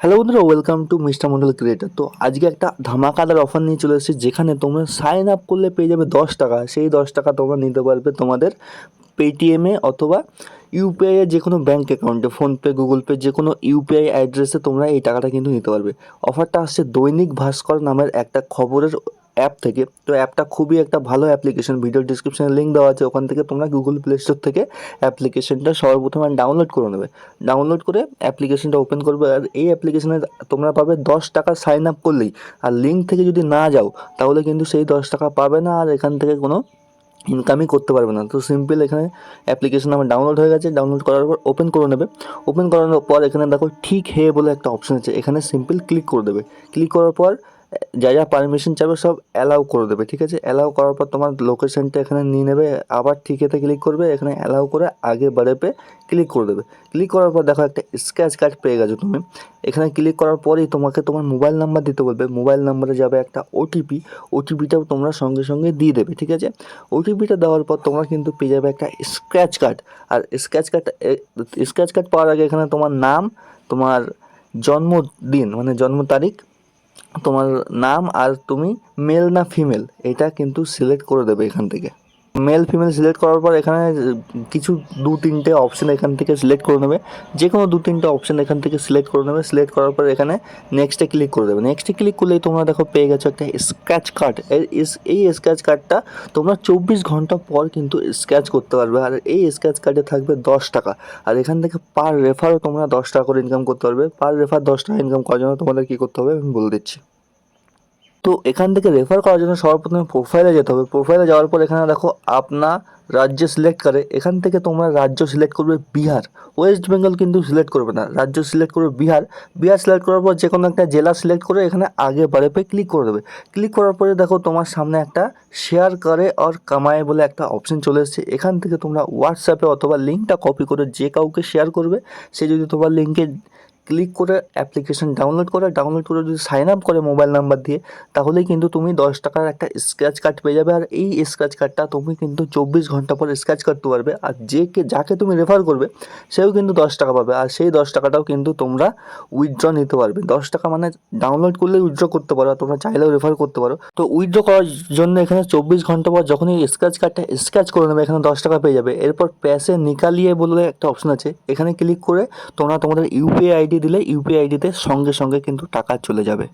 Hello বন্ধুরা welcome to mister Mondal creator তো আজকে একটা ধামাকাদার অফার নিয়ে চলে এসেছি, যেখানে তোমরা সাইন আপ করলে পেয়ে যাবে দশ টাকা। সেই দশ টাকা তোমরা নিতে পারবে তোমাদের পেটিএমে অথবা ইউপিআই এর যে কোনো ব্যাঙ্ক অ্যাকাউন্টে ফোনপে গুগল পে যে কোনো ইউপিআই অ্যাড্রেসে তোমরা এই টাকাটা কিন্তু নিতে পারবে। অফারটা আসছে দৈনিক ভাস্কর নামের একটা খবরের অ্যাপ থেকে। তো অ্যাপটা খুবই একটা ভালো অ্যাপ্লিকেশন ভিডিও ডিসক্রিপশনে লিঙ্ক দেওয়া আছে। ওখান থেকে তোমরা গুগল প্লে স্টোর থেকে অ্যাপ্লিকেশনটা সর্বপ্রথমে ডাউনলোড করে নেবে। ডাউনলোড করে অ্যাপ্লিকেশনটা ওপেন করবে। আর এই অ্যাপ্লিকেশনে তোমরা পাবে দশ টাকা সাইন আপ করলেই। আর লিঙ্ক থেকে যদি না যাও, তাহলে কিন্তু সেই দশ টাকা পাবে না। আর এখান থেকে কোনো ইনকামই করতে পারবে না। তো সিম্পল এখানে অ্যাপ্লিকেশন আমার ডাউনলোড হয়ে গেছে। ডাউনলোড করার পর ওপেন করে নেবে। ওপেন করানোর পর এখানে দেখো ঠিক হে বলে একটা অপশন আছে। এখানে সিম্পল ক্লিক করে দেবে। ক্লিক করার পর যা যা পারমিশন চাবে সব অ্যালাউ করে দেবে, ঠিক আছে? অ্যালাউ করার পর তোমার লোকেশনটা এখানে নিয়ে নেবে, আবার ঠিকেতে ক্লিক করবে, এখানে অ্যালাউ করে আগে বাড়ে পে ক্লিক করে দেবে। ক্লিক করার পর দেখো একটা স্ক্র্যাচ কার্ড পেয়ে গেছো তুমি। এখানে ক্লিক করার পরেই তোমাকে তোমার মোবাইল নাম্বার দিতে বলবে। মোবাইল নাম্বারে যাবে একটা ওটিপি ওটিপিটাও তোমরা সঙ্গে সঙ্গে দিয়ে দেবে, ঠিক আছে? ওটিপিটা দেওয়ার পর তোমরা কিন্তু পেয়ে যাবে একটা স্ক্র্যাচ কার্ড আর স্ক্র্যাচ কার্ড স্ক্র্যাচ কার্ড পাওয়ার আগে এখানে তোমার নাম, তোমার জন্মদিন মানে জন্ম তারিখ তোমার নাম আর তুমি মেল না ফিমেল এটা কিন্তু সিলেক্ট করে দেবে এখান থেকে। মেল ফিমেল সিলেক্ট করার পর এখানে কিছু দু তিনটে অপশন এখান থেকে সিলেক্ট করে নেবে। যে কোনো দু তিনটে অপশন এখান থেকে সিলেক্ট করে নেবে। সিলেক্ট করার পর এখানে নেক্সটে ক্লিক করে দেবে। নেক্সটে ক্লিক করলেই তোমরা দেখো পেয়ে গেছো একটা স্ক্র্যাচ কার্ড এই স্ক্র্যাচ কার্ডটা তোমরা চব্বিশ ঘণ্টা পর কিন্তু স্ক্র্যাচ করতে পারবে। আর এই স্ক্র্যাচ কার্ডে থাকবে দশ টাকা। আর এখান থেকে পার রেফারও তোমরা দশ টাকা করে ইনকাম করতে পারবে। পার রেফার দশ টাকা ইনকাম করার জন্য তোমাদের কী করতে হবে? আমি বলে দিচ্ছি। তো এখান থেকে রেফার করার জন্য সর্বপ্রথমে প্রোফাইলে যেতে হবে। প্রোফাইলে যাওয়ার পর এখানে দেখো আপনা রাজ্য সিলেক্ট করে। এখান থেকে তোমরা রাজ্য সিলেক্ট করবে বিহার। ওয়েস্ট বেঙ্গল কিন্তু সিলেক্ট করবে না। রাজ্য সিলেক্ট করবে বিহার। বিহার সিলেক্ট করার পর যে কোনো একটা জেলা সিলেক্ট করে এখানে আগে বারে পে ক্লিক করে দেবে। ক্লিক করার পরে দেখো তোমার সামনে একটা শেয়ার করে আর কামায় বলে একটা অপশন চলে এসেছে। এখান থেকে তোমরা হোয়াটসঅ্যাপে অথবা লিঙ্কটা কপি করে যে কাউকে শেয়ার করবে, সে যদি তোমার লিঙ্কে ক্লিক করে অ্যাপ্লিকেশন ডাউনলোড করে ডাউনলোড করে যদি সাইন আপ করে মোবাইল নাম্বার দিয়ে, তাহলেই কিন্তু তুমি দশ টাকার একটা স্ক্র্যাচ কার্ড পেয়ে যাবে। আর এই স্ক্র্যাচ কার্ডটা তুমি কিন্তু চব্বিশ ঘণ্টা পর স্ক্র্যাচ করতে পারবে। আর যে কে, যাকে তুমি রেফার করবে, সেও কিন্তু দশ টাকা পাবে। আর সেই দশ টাকাটাও কিন্তু তোমরা উইথড্র নিতে পারবে। দশ টাকা মানে ডাউনলোড করলে উইথড্র করতে পারো তোমরা চাইলেও রেফার করতে পারো। তো উইথড্র করার জন্য এখানে চব্বিশ ঘণ্টা পর যখনই স্ক্র্যাচ কার্ডটা স্ক্র্যাচ করে নেবে, এখানে দশ টাকা পেয়ে যাবে। এরপর প্যাসে নিকালিয়ে বলে একটা অপশন আছে। এখানে ক্লিক করে তোমরা তোমাদের ইউপিআই আইডি দিলে ইউপিআই আইডিতে সঙ্গে সঙ্গে কিন্তু টাকা চলে যাবে।